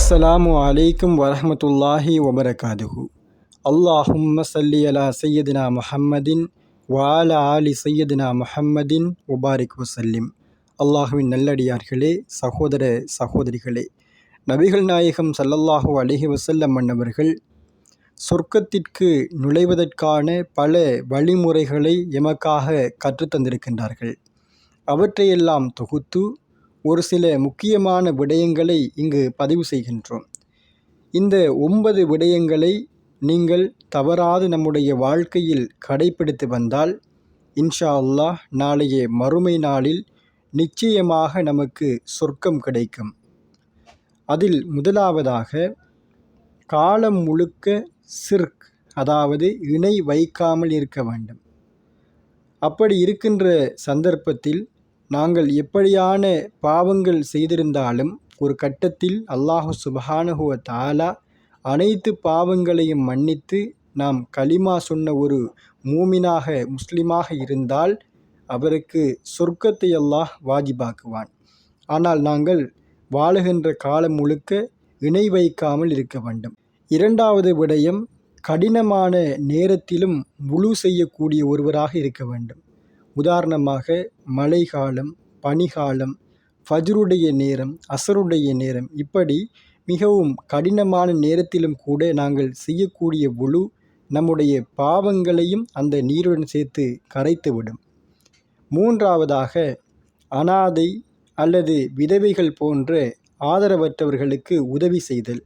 அஸ்ஸலாமு அலைக்கும் வரமத்துல்லாஹி வபரகாதுஹு அல்லாஹும் சல்லி அலா சையதினா முஹம்மதின் வால ஆலி சையதினா முஹம்மதின் முபாரிக் வசல்லிம் அல்லாஹுவின் நல்லடியார்களே சகோதர சகோதரிகளே. நபிகள் நாயகம் சல்லல்லாஹு அலிஹி வசல்லம் மன்னவர்கள் சொர்க்கத்திற்கு நுழைவதற்கான பல வழிமுறைகளை எமக்காக கற்றுத்தந்திருக்கின்றார்கள் அவற்றையெல்லாம் தொகுத்து ஒரு சில முக்கியமான விடயங்களை இங்கு பதிவு செய்கின்றோம். இந்த ஒன்பது விடயங்களை நீங்கள் தவறாது நம்முடைய வாழ்க்கையில் கடைபிடித்து வந்தால் இன்ஷா அல்லாஹ் நாளைய மறுமை நாளில் நிச்சயமாக நமக்கு சொர்க்கம் கிடைக்கும். அதில் முதலாவதாக காலம் முழுக்க சிர்க் அதாவது இணை வைக்காமல் இருக்க வேண்டும். அப்படி இருக்கின்ற சந்தர்ப்பத்தில் நாங்கள் எப்படியான பாவங்கள் செய்திருந்தாலும் ஒரு கட்டத்தில் அல்லாஹு சுபஹானஹுவ தாலா அனைத்து பாவங்களையும் மன்னித்து நாம் களிமா சொன்ன ஒரு மூமினாக முஸ்லிமாக இருந்தால் அவருக்கு சொர்க்கத்தை அல்லாஹ் வாஜிபாக்குவான். ஆனால் நாங்கள் வாழுகின்ற காலம் முழுக்க இணை வைக்காமல் இருக்க வேண்டும். இரண்டாவது விடயம் கடினமான நேரத்திலும் முழு செய்யக்கூடிய ஒருவராக இருக்க வேண்டும். உதாரணமாக மழை காலம் பனிகாலம் ஃபஜ்ருடைய நேரம் அசருடைய நேரம் இப்படி மிகவும் கடினமான நேரத்திலும் கூட நாங்கள் செய்யக்கூடிய முழு நம்முடைய பாவங்களையும் அந்த நீருடன் சேர்த்து கரைத்துவிடும். மூன்றாவதாக அனாதை அல்லது விதவைகள் போன்ற ஆதரவற்றவர்களுக்கு உதவி செய்தல்.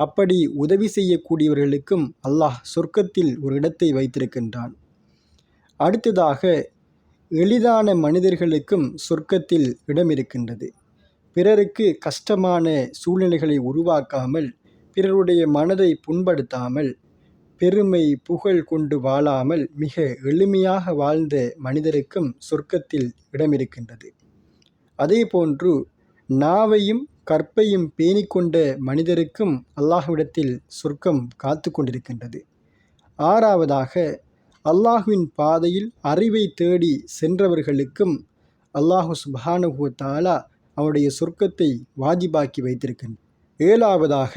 அப்படி உதவி செய்யக்கூடியவர்களுக்கும் அல்லாஹ் சொர்க்கத்தில் ஒரு இடத்தை வைத்திருக்கின்றான். அடுத்ததாக எளிதான மனிதர்களுக்கும் சொர்க்கத்தில் இடம் இருக்கின்றது பிறருக்கு கஷ்டமான சூழ்நிலைகளை உருவாக்காமல் பிறருடைய மனதை புண்படுத்தாமல் பெருமை புகழ் கொண்டு வாழாமல் மிக எளிமையாக வாழ்ந்த மனிதருக்கும் சொர்க்கத்தில் இடம் இருக்கின்றது அதே போன்று நாவையும் கற்பையும் பேணிக்கொண்ட மனிதருக்கும் அல்லாஹ்விடத்தில் சொர்க்கம் காத்து கொண்டிருக்கின்றது. ஆறாவதாக அல்லாஹுவின் பாதையில் அறிவை தேடி சென்றவர்களுக்கும் அல்லாஹு சுபானுஹு தாலா அவருடைய சொர்க்கத்தை வாஜிபாக்கி வைத்திருக்கின்றார் ஏழாவதாக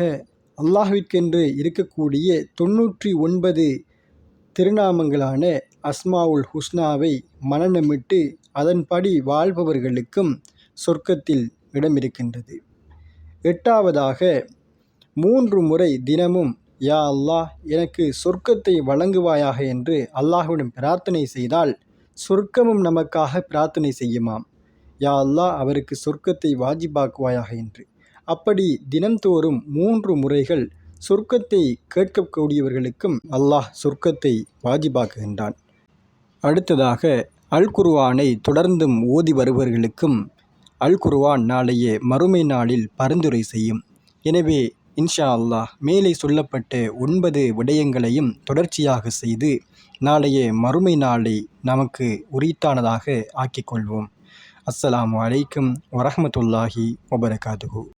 அல்லாஹுவிற்கென்று இருக்கக்கூடிய தொன்னூற்றி ஒன்பது திருநாமங்களான அஸ்மாவுல் ஹுஸ்னாவை மனநமிட்டு அதன்படி வாழ்பவர்களுக்கும் சொர்க்கத்தில் இடம் இருக்கின்றது எட்டாவதாக மூன்று முறை தினமும் யா அல்லாஹ் எனக்கு சொர்க்கத்தை வழங்குவாயாக என்று அல்லாஹுவிடம் பிரார்த்தனை செய்தால் சொர்க்கமும் நமக்காக பிரார்த்தனை செய்யுமாம். யா அல்லாஹ் அவருக்கு சொர்க்கத்தை வாஜிபாக்குவாயாக என்று. அப்படி தினந்தோறும் மூன்று முறைகள் சொர்க்கத்தை கேட்கக்கூடியவர்களுக்கும் அல்லாஹ் சொர்க்கத்தை வாஜிபாக்குகின்றான். அடுத்ததாக அல் குர்வானை தொடர்ந்தும் ஓதி வருபவர்களுக்கும் அல் குருவான் நாளைய மறுமை நாளில் பரிந்துரை செய்யும். எனவே இன்ஷா அல்லாஹ் மேலே சொல்லப்பட்ட ஒன்பது விடயங்களையும் தொடர்ச்சியாக செய்து நாளைய மறுமை நாளை நமக்கு உரித்தானதாக ஆக்கிக்கொள்வோம் அஸ்ஸலாமு அலைக்கும் வரஹமத்துல்லாஹி வபரகாதுகு